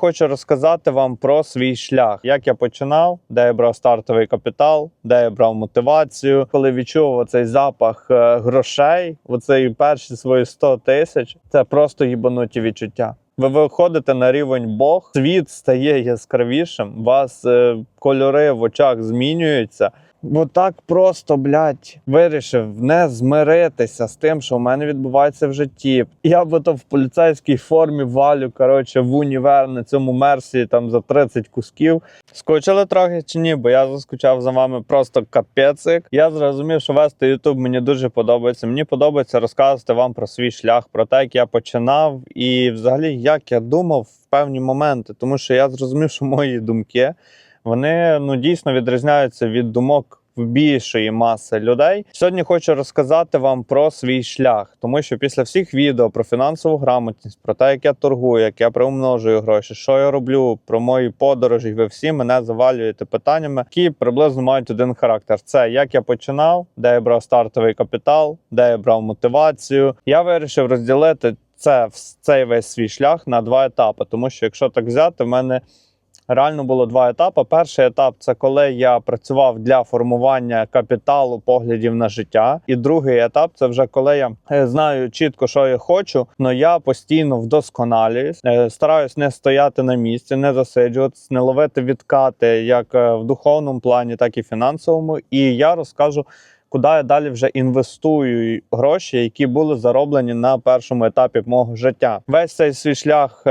Хочу розказати вам про свій шлях, як я починав, де я брав стартовий капітал, де я брав мотивацію. Коли відчув оцей запах е, грошей, оцей перші свої 100 тисяч, це просто їбануті відчуття. Ви виходите на рівень Бог, світ стає яскравішим, вас е, кольори в очах змінюються. Бо так просто, блядь, вирішив не змиритися з тим, що в мене відбувається в житті. Я би то в поліцейській формі валю, коротше, в універ на цьому мерсі там за 30 кусків. Скучили трохи чи ні? Бо я заскучав за вами просто капецик. Я зрозумів, що вести Ютуб мені дуже подобається. Мені подобається розказувати вам про свій шлях, про те, як я починав, і взагалі як я думав в певні моменти, тому що я зрозумів, що мої думки вони ну дійсно відрізняються від думок. Більшої маси людей сьогодні хочу розказати вам про свій шлях, тому що після всіх відео про фінансову грамотність, про те, як я торгую, як я приумножую гроші, що я роблю, про мої подорожі, ви всі мене завалюєте питаннями, які приблизно мають один характер: це як я починав, де я брав стартовий капітал, де я брав мотивацію. Я вирішив розділити це цей весь свій шлях на два етапи, тому що якщо так взяти, в мене. Реально було два етапи. Перший етап це коли я працював для формування капіталу поглядів на життя. І другий етап це вже коли я е, знаю чітко, що я хочу, але я постійно вдосконалююсь, е, стараюсь не стояти на місці, не засиджуватись, не ловити відкати як е, в духовному плані, так і фінансовому. І я розкажу. Куди я далі вже інвестую гроші, які були зароблені на першому етапі мого життя? Весь цей свій шлях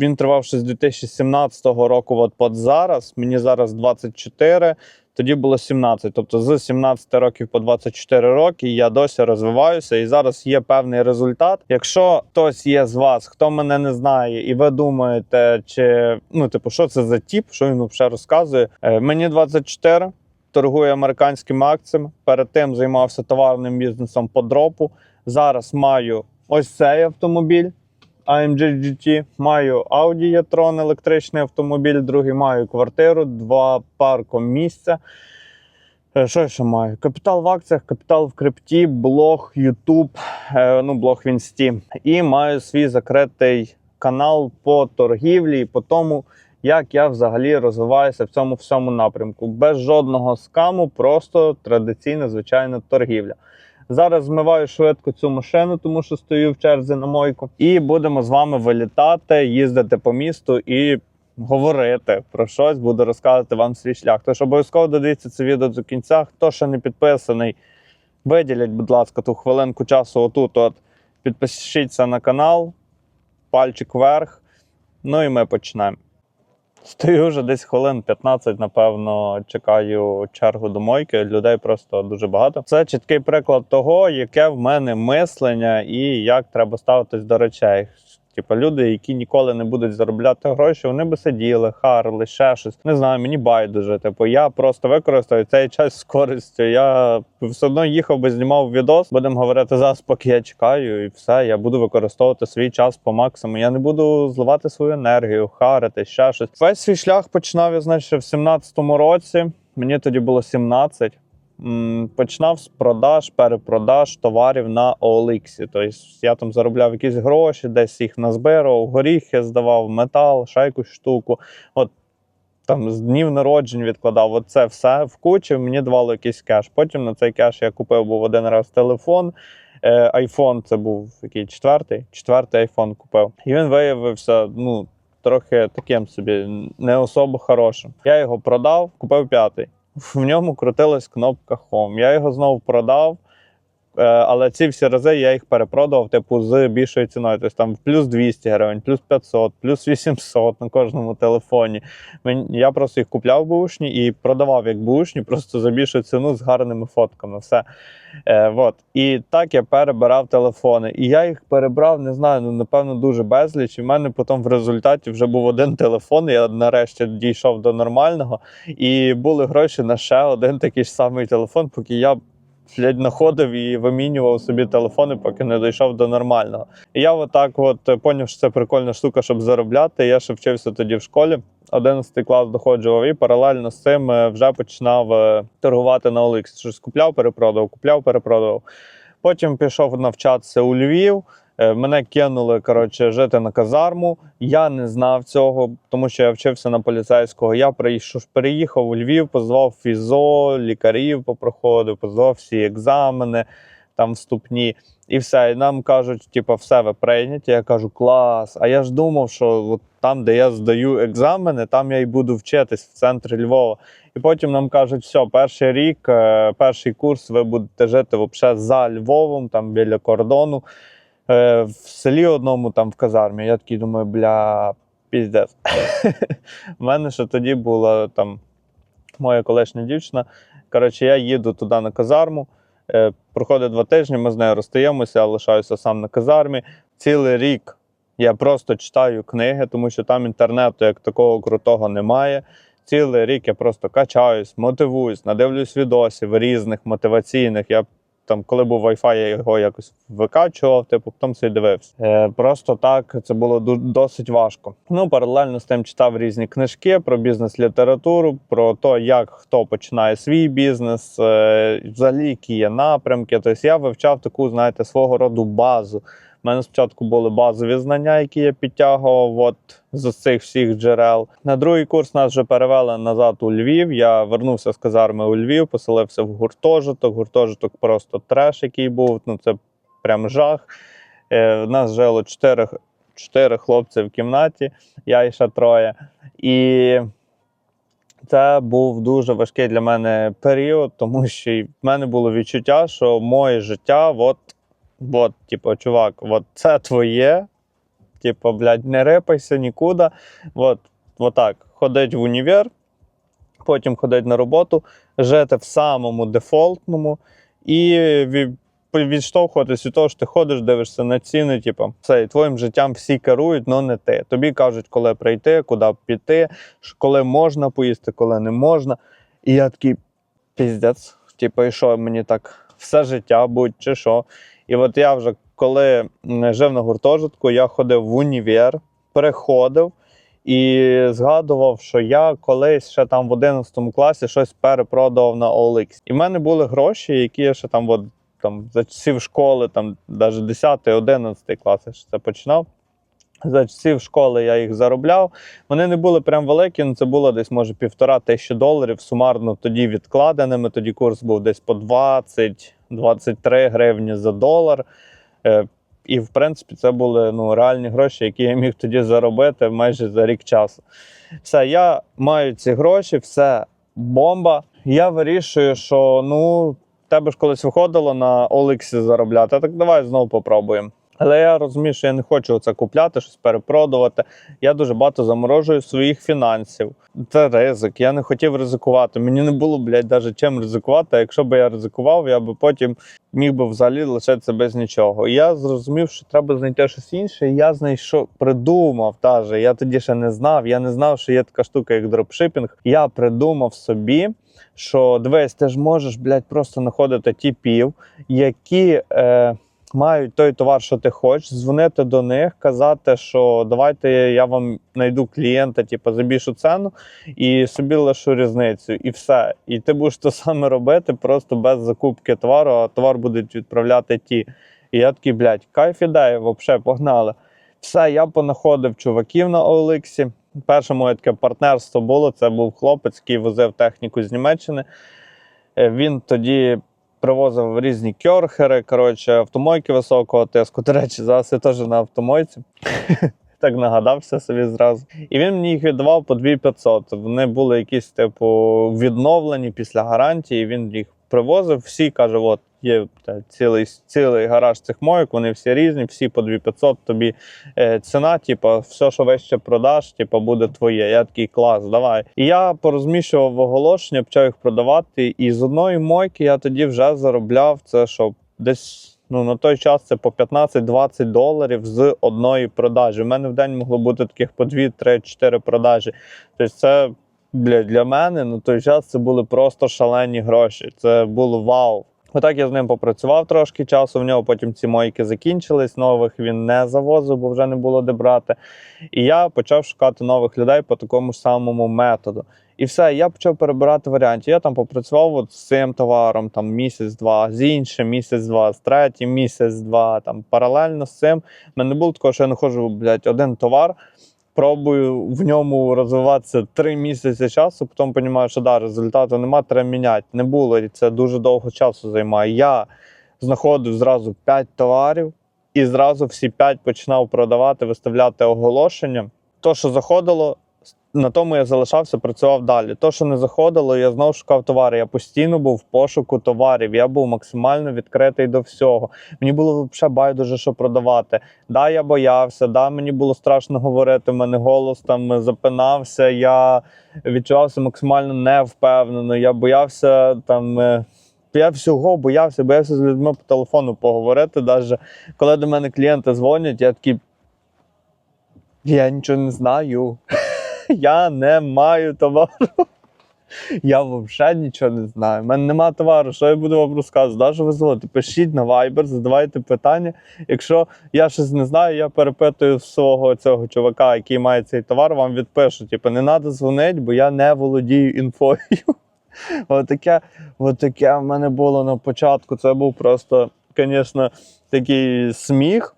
він тривав ще з 2017 року. От под зараз мені зараз 24, тоді було 17. Тобто з 17 років по 24 роки я досі розвиваюся, і зараз є певний результат. Якщо хтось є з вас, хто мене не знає, і ви думаєте, чи ну типу, що це за тіп, що він взагалі розказує? Е, Мені 24, торгую американськими акціями. Перед тим займався товарним бізнесом по дропу. Зараз маю ось цей автомобіль. AMG GT, маю Audi e-tron електричний автомобіль, другий маю квартиру, два парком місця. Е, Що ще маю? Капітал в акціях, капітал в крипті, блог, YouTube, е, ну, блог в інсті. І маю свій закритий канал по торгівлі і по тому, як я взагалі розвиваюся в цьому всьому напрямку. Без жодного скаму, просто традиційна, звичайна торгівля. Зараз змиваю швидко цю машину, тому що стою в черзі на мойку. І будемо з вами вилітати, їздити по місту і говорити про щось. Буду розказувати вам свій шлях. Тож обов'язково додивіться це відео до кінця. Хто ще не підписаний, виділіть, будь ласка, ту хвилинку часу отут. От підпишіться на канал, пальчик вверх. Ну і ми починаємо. Стою вже десь хвилин 15, напевно, чекаю чергу до мойки. Людей просто дуже багато. Це чіткий приклад того, яке в мене мислення і як треба ставитись до речей. Типа люди, які ніколи не будуть заробляти гроші, вони би сиділи, харили, ще щось. Не знаю, мені байдуже. Типу, я просто використаю цей час з користю. Я все одно їхав би, знімав відос. Будемо говорити зараз, поки я чекаю, і все. Я буду використовувати свій час по максимуму. Я не буду зливати свою енергію, харити, ще щось. Весь свій шлях починав я значить, в 17-му році. Мені тоді було 17. Починав з продаж, перепродаж товарів на OLX. Тобто я там заробляв якісь гроші, десь їх назбирав, горіхи здавав, метал, ще якусь штуку. От там з днів народжень відкладав. От це все в кучі мені давало якийсь кеш. Потім на цей кеш я купив був один раз телефон. Е, Айфон це був який четвертий, четвертий айфон купив. І він виявився, ну. Трохи таким собі не особо хорошим. Я його продав, купив п'ятий в ньому крутилась кнопка Home. Я його знову продав, але ці всі рази я їх перепродав типу, з більшою ціною. Тобто там плюс 200 гривень, плюс 500, плюс 800 на кожному телефоні. Я просто їх купляв бушні і продавав як бушні, просто за більшу ціну з гарними фотками. Все. Е, вот. І так я перебирав телефони. І я їх перебрав, не знаю, ну напевно, дуже безліч. І в мене потім в результаті вже був один телефон. Я нарешті дійшов до нормального. І були гроші на ще один такий ж самий телефон, поки я блядь, находив і вимінював собі телефони, поки не дійшов до нормального. І я отак от е, поняв, що це прикольна штука, щоб заробляти. Я ще вчився тоді в школі. 11 клас доходжував і паралельно з цим е, вже починав е, торгувати на OLX. Щось купляв, перепродав, купляв, перепродав. Потім пішов навчатися у Львів. Е, Мене кинули коротше, жити на казарму. Я не знав цього, тому що я вчився на поліцейського. Я прийшов, переїхав у Львів, позвав фізо, лікарів попроходив, позвав всі екзамени, там вступні. І все. І нам кажуть, типу, все ви прийняті. Я кажу, клас. А я ж думав, що от там, де я здаю екзамени, там я і буду вчитись в центрі Львова. І потім нам кажуть, все, перший рік, е, перший курс, ви будете жити взагалі за Львовом, там біля кордону, е, в селі одному, там в казармі. Я такий думаю, бля, піздець. У мене ще тоді була там моя колишня дівчина. Коротше, я їду туди на казарму. Е, Проходить два тижні, ми з нею розстаємося, я лишаюся сам на казармі. Цілий рік я просто читаю книги, тому що там інтернету як такого крутого немає. Цілий рік я просто качаюсь, мотивуюсь, надивлюсь відосів різних мотиваційних. Я там, коли був Wi-Fi, я його якось викачував, типу, потім це дивився. Е, просто так це було досить важко. Ну, паралельно з тим читав різні книжки про бізнес-літературу, про те, як хто починає свій бізнес, е, взагалі які є напрямки. Тобто я вивчав таку, знаєте, свого роду базу. У мене спочатку були базові знання, які я підтягував от, з цих всіх джерел. На другий курс нас вже перевели назад у Львів. Я вернувся з казарми у Львів, поселився в гуртожиток. Гуртожиток просто треш, який був. Ну це прям жах. Е, в нас жило чотири, чотири хлопці в кімнаті, я і ще троє. І це був дуже важкий для мене період, тому що в мене було відчуття, що моє життя, от, от, типу, чувак, от це твоє. Типу, блядь, не рипайся нікуди. От, отак, ходить в універ, потім ходить на роботу, жити в самому дефолтному і від- відштовхуватись від того, що ти ходиш, дивишся на ціни, типу, все, і твоїм життям всі керують, але не ти. Тобі кажуть, коли прийти, куди піти, коли можна поїсти, коли не можна. І я такий піздець. Типу, і що мені так все життя будь чи що. І от я вже коли жив на гуртожитку, я ходив в універ, переходив і згадував, що я колись ще там в 11 класі щось перепродавав на OLX. І в мене були гроші, які я ще там, от, там за часів школи, там навіть 10 11 клас я ще це починав. За часів школи я їх заробляв. Вони не були прям великі, ну це було десь, може, півтора тисячі доларів сумарно тоді відкладеними. Тоді курс був десь по 20-23 гривні за долар. Е, І, в принципі, це були ну, реальні гроші, які я міг тоді заробити майже за рік часу. Все, я маю ці гроші, все бомба. Я вирішую, що ну, тебе ж колись виходило на Олексі заробляти, так давай знову попробуємо. Але я розумію, що я не хочу це купляти, щось перепродувати. Я дуже багато заморожую своїх фінансів. Це ризик. Я не хотів ризикувати. Мені не було, блядь, навіть чим ризикувати. А якщо б я ризикував, я би потім міг би взагалі лишитися без нічого. І я зрозумів, що треба знайти щось інше. І я знайшов, придумав даже. Я тоді ще не знав. Я не знав, що є така штука, як дропшипінг. Я придумав собі. Що дивись, ти ж можеш, блядь, просто знаходити тіпів, які е, мають той товар, що ти хочеш, дзвонити до них, казати, що давайте я вам знайду клієнта, типу, за більшу ціну і собі лишу різницю, і все. І ти будеш те саме робити просто без закупки товару, а товар будуть відправляти ті. І я такий, блядь, кайф ідея, взагалі, погнали. Все, я понаходив чуваків на OLX. Перше моє таке партнерство було. Це був хлопець, який возив техніку з Німеччини. Е, Він тоді привозив різні кьорхери, коротше, автомойки високого тиску. До речі, зараз я теж на автомойці. Так нагадався собі зразу. І він мені їх віддавав по 2500. Вони були якісь, типу, відновлені після гарантії. Він їх привозив. Всі каже: от є цілий, цілий гараж цих мойок, вони всі різні, всі по 2500. Тобі е, ціна, типу, все, що вище продаш, типу, буде твоє. Я такий клас, давай. І я порозміщував оголошення, почав їх продавати. І з одної мойки я тоді вже заробляв це, що десь. Ну, на той час це по 15-20 доларів з одної продажі. У мене в день могло бути таких по 2, 3, 4 продажі. Тобто, це бля, для мене на той час це були просто шалені гроші. Це було вау. Отак я з ним попрацював трошки часу. В нього потім ці мойки закінчились, нових він не завозив, бо вже не було де брати. І я почав шукати нових людей по такому ж самому методу. І все, я почав перебирати варіантів. Я там попрацював от з цим товаром там місяць-два, з іншим місяць-два, з третім місяць-два. Там паралельно з цим. У мене не було такого, що я знаходжу, блядь, один товар. Пробую в ньому розвиватися три місяці часу, потім розумію, що да, результату нема, треба міняти. Не було, і це дуже довго часу займає. Я знаходив зразу 5 товарів і зразу всі 5 починав продавати, виставляти оголошення. То, що заходило, на тому я залишався, працював далі. То, що не заходило, я знову шукав товари. Я постійно був в пошуку товарів. Я був максимально відкритий до всього. Мені було взагалі байдуже, що продавати. Да, я боявся, да, мені було страшно говорити. в мене голос там запинався. Я відчувався максимально невпевнено. Я боявся там. е, Я всього боявся, боявся з людьми по телефону поговорити. Навіть коли до мене клієнти дзвонять, я такий. Я нічого не знаю. Я не маю товару. Я взагалі нічого не знаю. У мене немає товару, що я буду вам розказувати? Да, що ви дзвоните? Пишіть на Viber, задавайте питання. Якщо я щось не знаю, я перепитую свого цього чувака, який має цей товар, вам відпишу. Типу, не треба дзвонити, бо я не володію інфою. Отаке, отаке в мене було на початку. Це був просто, звісно, такий сміх,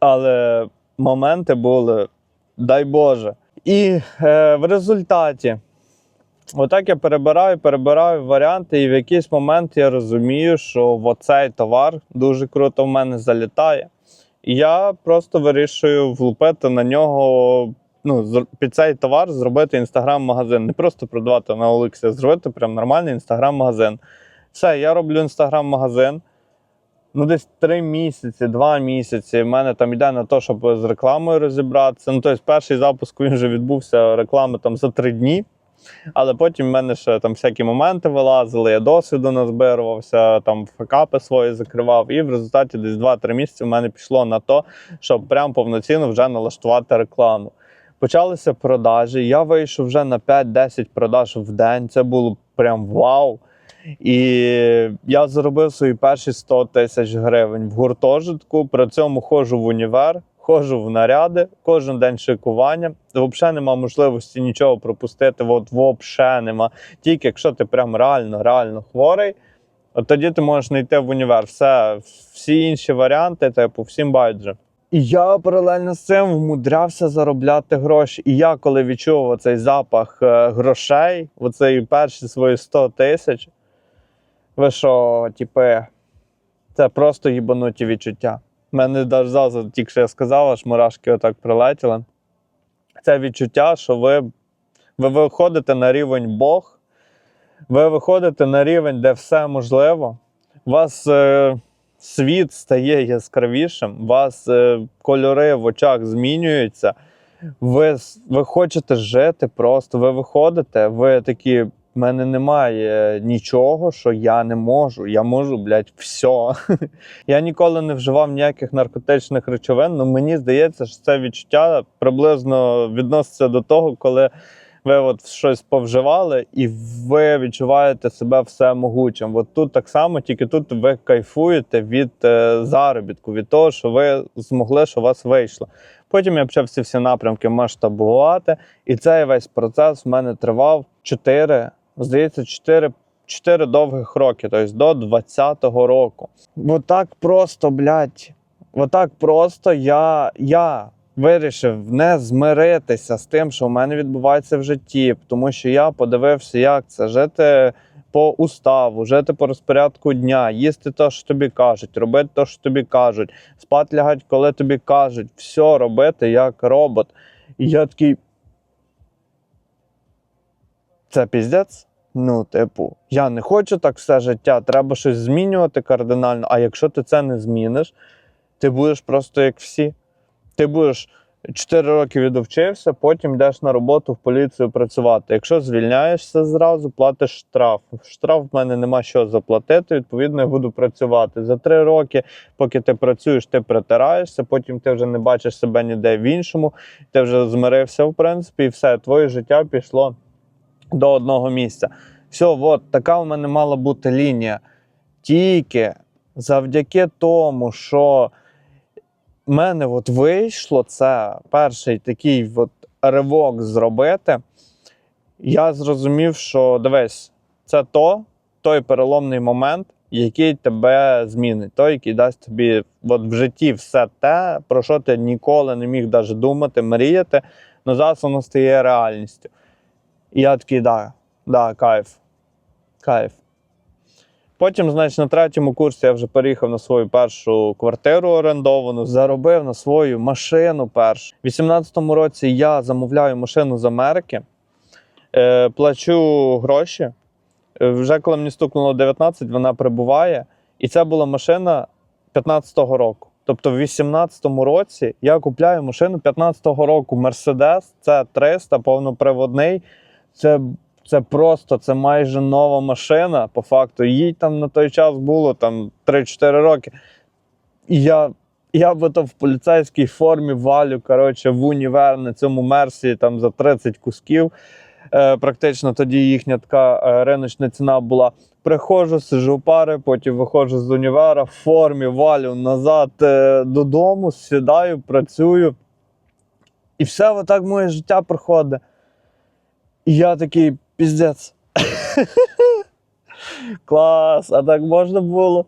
але моменти були, дай Боже. І е, в результаті, отак я перебираю, перебираю варіанти, і в якийсь момент я розумію, що оцей товар дуже круто в мене залітає. І я просто вирішую влупити на нього. Ну, під цей товар зробити інстаграм-магазин. Не просто продавати на Олексі, а зробити прям нормальний інстаграм-магазин. Все, я роблю інстаграм-магазин. Ну, десь три місяці, два місяці. В мене там йде на те, щоб з рекламою розібратися. Ну, тобто, перший запуск він вже відбувся реклами там за три дні. Але потім в мене ще там всякі моменти вилазили, я досвіду назбирувався, там факапи свої закривав. І в результаті десь 2-3 місяці в мене пішло на те, щоб прям повноцінно вже налаштувати рекламу. Почалися продажі. Я вийшов вже на 5-10 продаж в день. Це було прям вау. І я заробив свої перші 100 тисяч гривень в гуртожитку. При цьому ходжу в універ, ходжу в наряди, кожен день шикування. Взагалі нема можливості нічого пропустити. От взагалі нема. Тільки якщо ти прям реально, реально хворий, от тоді ти можеш не йти в універ. Все, всі інші варіанти, типу, всім байдуже. І я паралельно з цим вмудрявся заробляти гроші. І я, коли відчув оцей запах е, грошей, оцей перші свої 100 тисяч, ви що, типи, це просто їбануті відчуття. У мене навіть тільки що я сказав, аж мурашки отак прилетіли. Це відчуття, що ви, ви виходите на рівень Бог, ви виходите на рівень, де все можливо. У вас е, світ стає яскравішим, у вас е, кольори в очах змінюються. Ви, ви хочете жити просто, ви виходите, ви такі. В мене немає нічого, що я не можу. Я можу, блядь, все. Я ніколи не вживав ніяких наркотичних речовин, але мені здається, що це відчуття приблизно відноситься до того, коли ви от щось повживали, і ви відчуваєте себе всемогучим. От тут так само, тільки тут ви кайфуєте від е, заробітку, від того, що ви змогли, що у вас вийшло. Потім я почав ці всі напрямки масштабувати, і цей весь процес в мене тривав 4, здається, 4 4 довгих роки, тобто до 20-го року. Отак просто, блядь, отак просто я, я вирішив не змиритися з тим, що в мене відбувається в житті, тому що я подивився, як це жити по уставу, жити по розпорядку дня, їсти те, що тобі кажуть, робити те, що тобі кажуть, спати лягати, коли тобі кажуть, все робити як робот. І я такий. Це піздець. Ну, типу, я не хочу так все життя, треба щось змінювати кардинально. А якщо ти це не зміниш, ти будеш просто як всі. Ти будеш 4 роки відовчився, потім йдеш на роботу в поліцію працювати. Якщо звільняєшся зразу, платиш штраф. Штраф в мене нема що заплатити, відповідно, я буду працювати. За 3 роки, поки ти працюєш, ти притираєшся, потім ти вже не бачиш себе ніде в іншому, ти вже змирився, в принципі, і все, твоє життя пішло до одного місця. Все, от така у мене мала бути лінія. тільки завдяки тому, що в мене от вийшло це перший такий от ривок зробити, я зрозумів, що дивись, це то, той переломний момент, який тебе змінить, той, який дасть тобі от в житті все те, про що ти ніколи не міг навіть думати, мріяти, але зараз воно стає реальністю. І я такий, да, да, кайф. Кайф. Потім, значить, на третьому курсі я вже переїхав на свою першу квартиру орендовану, заробив на свою машину першу. У 18-му році я замовляю машину з Америки, е, плачу гроші. Е, Вже коли мені стукнуло 19, вона прибуває. І це була машина 15-го року. Тобто в 18-му році я купляю машину 15-го року Mercedes, це 300 повноприводний. Це, це просто це майже нова машина. По факту, їй там на той час було там 3-4 роки. І я, я би то в поліцейській формі валю коротше, в універ на цьому мерсі там за 30 кусків. Е, практично тоді їхня така е, риночна ціна була. Приходжу, сижу пари, потім виходжу з універа в формі, валю назад е, додому, сідаю, працюю. І все отак моє життя проходить. І я такий піздець. Клас, а так можна було.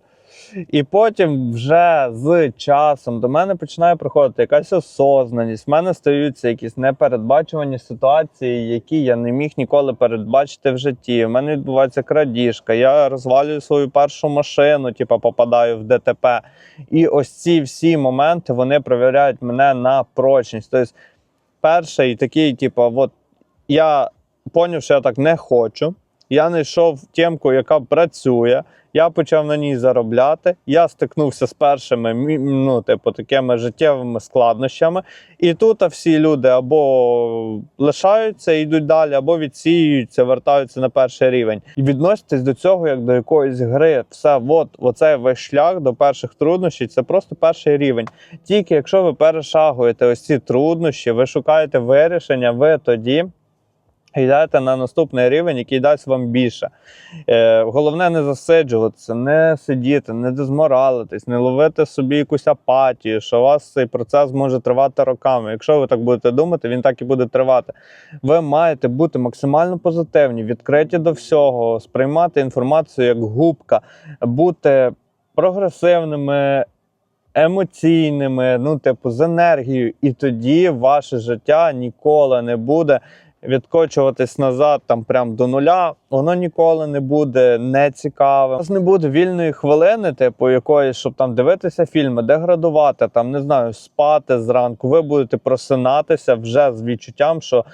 І потім вже з часом до мене починає приходити якась осознаність. В мене стаються якісь непередбачувані ситуації, які я не міг ніколи передбачити в житті. У мене відбувається крадіжка, я розвалюю свою першу машину, типу попадаю в ДТП. І ось ці всі моменти вони перевіряють мене на прочність. Тобто, перший такий, типу, от я поняв, що я так не хочу. Я знайшов тємку, яка працює. Я почав на ній заробляти. Я стикнувся з першими ну, типу, такими життєвими складнощами. І тут всі люди або лишаються і йдуть далі, або відсіюються, вертаються на перший рівень. І відноситесь до цього як до якоїсь гри. Все, от оцей весь шлях до перших труднощів це просто перший рівень. Тільки якщо ви перешагуєте ось ці труднощі, ви шукаєте вирішення, ви тоді. Йдете на наступний рівень, який дасть вам більше. Е, головне не засиджуватися, не сидіти, не дезморалитись, не ловити собі якусь апатію, що у вас цей процес може тривати роками. Якщо ви так будете думати, він так і буде тривати. Ви маєте бути максимально позитивні, відкриті до всього, сприймати інформацію як губка, бути прогресивними. Емоційними, ну, типу, з енергією, і тоді ваше життя ніколи не буде відкочуватись назад там прям до нуля, воно ніколи не буде нецікаве. У нас не буде вільної хвилини, типу якоїсь, щоб там дивитися фільми, деградувати, там не знаю, спати зранку. Ви будете просинатися вже з відчуттям, що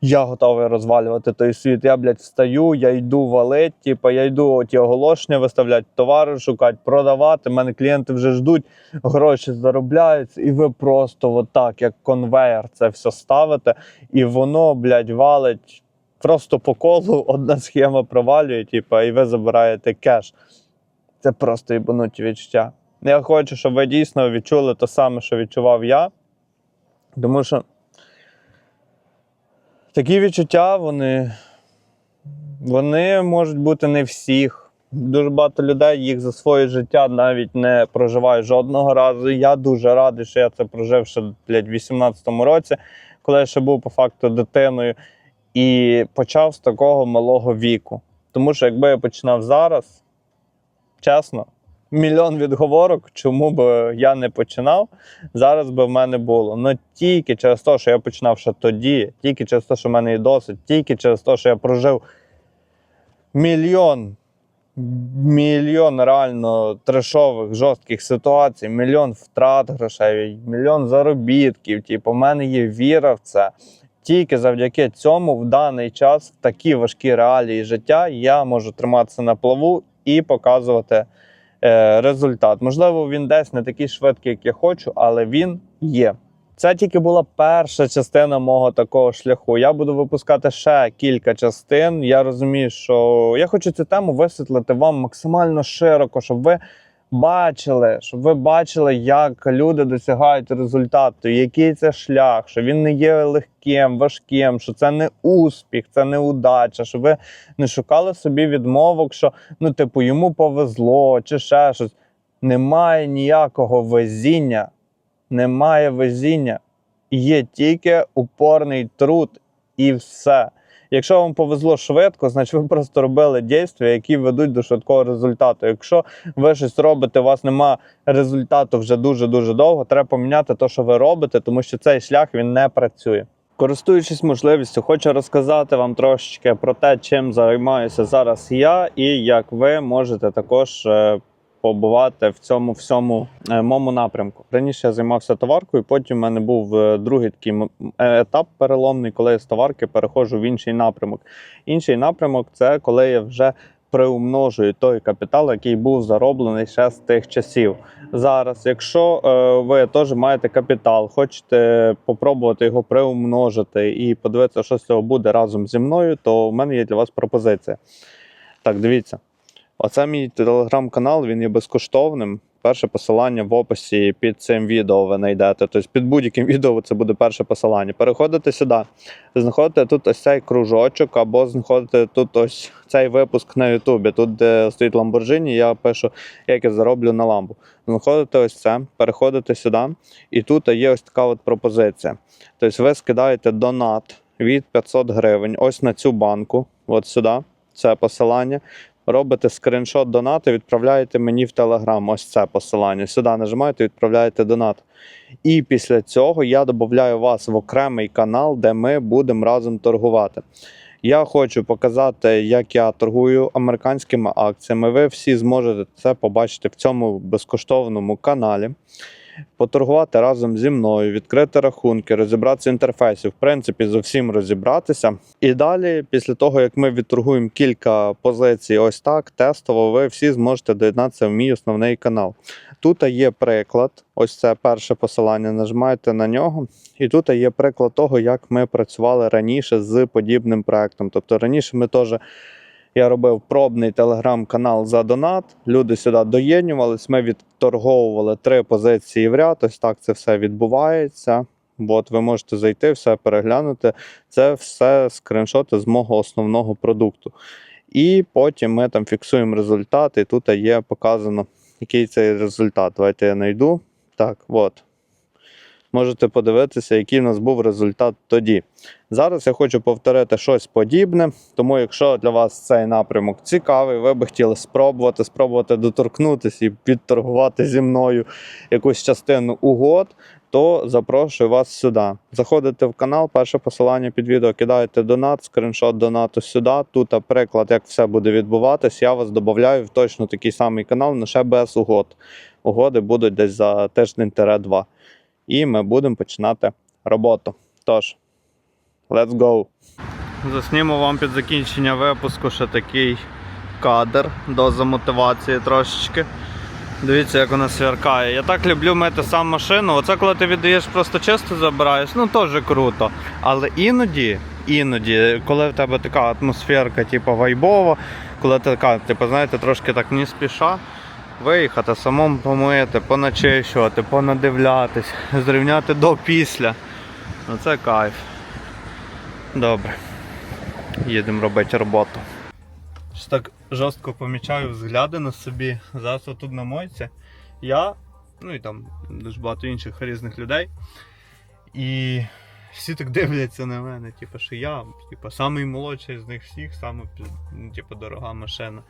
я готовий розвалювати той світ. Я, блядь, встаю, я йду валить, типу, я йду ті оголошення виставляти, товари шукати, продавати. Мене клієнти вже ждуть, гроші заробляються, і ви просто отак, як конвейер, це все ставите, і воно, блядь, валить просто по колу. Одна схема провалює, типу, і ви забираєте кеш. Це просто ібануті відчуття. Я хочу, щоб ви дійсно відчули те саме, що відчував я. Тому що такі відчуття, вони, вони можуть бути не всіх. Дуже багато людей їх за своє життя навіть не проживають жодного разу. Я дуже радий, що я це прожив ще блядь, в 18-му році, коли я ще був по факту дитиною, і почав з такого малого віку. Тому що якби я починав зараз, чесно, мільйон відговорок, чому би я не починав, зараз би в мене було. Ну тільки через те, що я починав ще тоді, тільки через те, що в мене є досвід, тільки через те, що я прожив мільйон, мільйон реально трешових, жорстких ситуацій, мільйон втрат грошей, мільйон заробітків. Типу, в мене є віра в це. Тільки завдяки цьому в даний час, в такі важкі реалії життя, я можу триматися на плаву і показувати результат. Можливо, він десь не такий швидкий, як я хочу, але він є. Це тільки була перша частина мого такого шляху. Я буду випускати ще кілька частин. Я розумію, що я хочу цю тему висвітлити вам максимально широко, щоб ви бачили, щоб ви бачили, як люди досягають результату, який це шлях, що він не є легким, важким, що це не успіх, це не удача, щоб ви не шукали собі відмовок, що ну, типу, йому повезло чи ще щось. Немає ніякого везіння, немає везіння. Є тільки упорний труд і все. Якщо вам повезло швидко, значить ви просто робили дійства, які ведуть до швидкого результату. Якщо ви щось робите, у вас немає результату вже дуже-дуже довго, треба поміняти те, що ви робите, тому що цей шлях він не працює. Користуючись можливістю, хочу розказати вам трошечки про те, чим займаюся зараз я, і як ви можете також е, побувати в цьому всьому е, моєму напрямку. Раніше я займався товаркою, потім в мене був е, другий такий е, етап переломний, коли я з товарки переходжу в інший напрямок. Інший напрямок це коли я вже приумножую той капітал, який був зароблений ще з тих часів. Зараз, якщо ви теж маєте капітал, хочете попробувати його приумножити і подивитися, що з цього буде разом зі мною, то в мене є для вас пропозиція. Так, дивіться. Оце мій телеграм-канал, він є безкоштовним. Перше посилання в описі під цим відео ви знайдете. Тобто під будь-яким відео це буде перше посилання. Переходите сюди, знаходите тут ось цей кружочок, або знаходите тут ось цей випуск на Ютубі. Тут, де стоїть Lamborghini, я пишу, як я зароблю на ламбу. Знаходите ось це, переходите сюди, і тут є ось така от пропозиція. Тобто ви скидаєте донат від 500 гривень ось на цю банку, от сюди, це посилання. Робите скріншот донату, відправляєте мені в Телеграм. Ось це посилання. Сюди нажимаєте, відправляєте донат. І після цього я додаю вас в окремий канал, де ми будемо разом торгувати. Я хочу показати, як я торгую американськими акціями. Ви всі зможете це побачити в цьому безкоштовному каналі. Поторгувати разом зі мною, відкрити рахунки, розібратися в інтерфейсі, в принципі, з усім розібратися. І далі, після того, як ми відторгуємо кілька позицій, ось так, тестово, ви всі зможете доєднатися в мій основний канал. Тут є приклад, ось це перше посилання, нажимаєте на нього. І тут є приклад того, як ми працювали раніше з подібним проектом. Тобто раніше ми теж. Я робив пробний телеграм-канал за донат. Люди сюди доєднювались. Ми відторговували три позиції в ряд. Ось так це все відбувається. От ви можете зайти, все переглянути. Це все скріншоти з мого основного продукту. І потім ми там фіксуємо результат, і тут є показано, який цей результат. Давайте я знайду. Так, от. Можете подивитися, який в нас був результат тоді. Зараз я хочу повторити щось подібне, тому якщо для вас цей напрямок цікавий, ви би хотіли спробувати, спробувати доторкнутися і підторгувати зі мною якусь частину угод, то запрошую вас сюди. Заходите в канал, перше посилання під відео, кидаєте донат, скріншот донату сюди. Тут приклад, як все буде відбуватись. Я вас додаю в точно такий самий канал, але ще без угод. Угоди будуть десь за тиждень-два. І ми будемо починати роботу. Тож. Let's go! Засніму вам під закінчення випуску ще такий кадр, доза мотивації трошечки. Дивіться, як вона сверкає. Я так люблю мити сам машину. Оце коли ти віддаєш, просто чисто забираєш, ну теж круто. Але іноді, іноді, коли в тебе така атмосферка, типу вайбова, коли ти така, типу, знаєте, трошки так не спіша. Виїхати, самому помити, поначищувати, понадивлятись, зрівняти до після. Ну це кайф. Добре. Їдемо робити роботу. Що так жорстко помічаю взгляди на собі. Зараз тут на мойці. Я, ну і там дуже багато інших різних людей. І всі так дивляться на мене, типу, що я, типу, самий молодший з них всіх, саме ну, типу, дорога машина.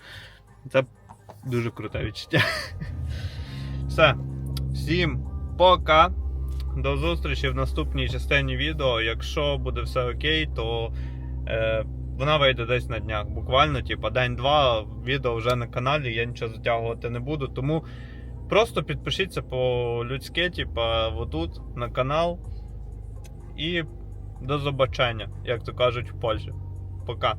Це дуже круте відчуття. Все. Всім пока. До зустрічі в наступній частині відео. Якщо буде все окей, то е, вона вийде десь на днях. Буквально, типу, день-два відео вже на каналі, я нічого затягувати не буду. Тому просто підпишіться по-людськи, типу, отут на канал. І до побачення, як то кажуть в Польщі. Пока.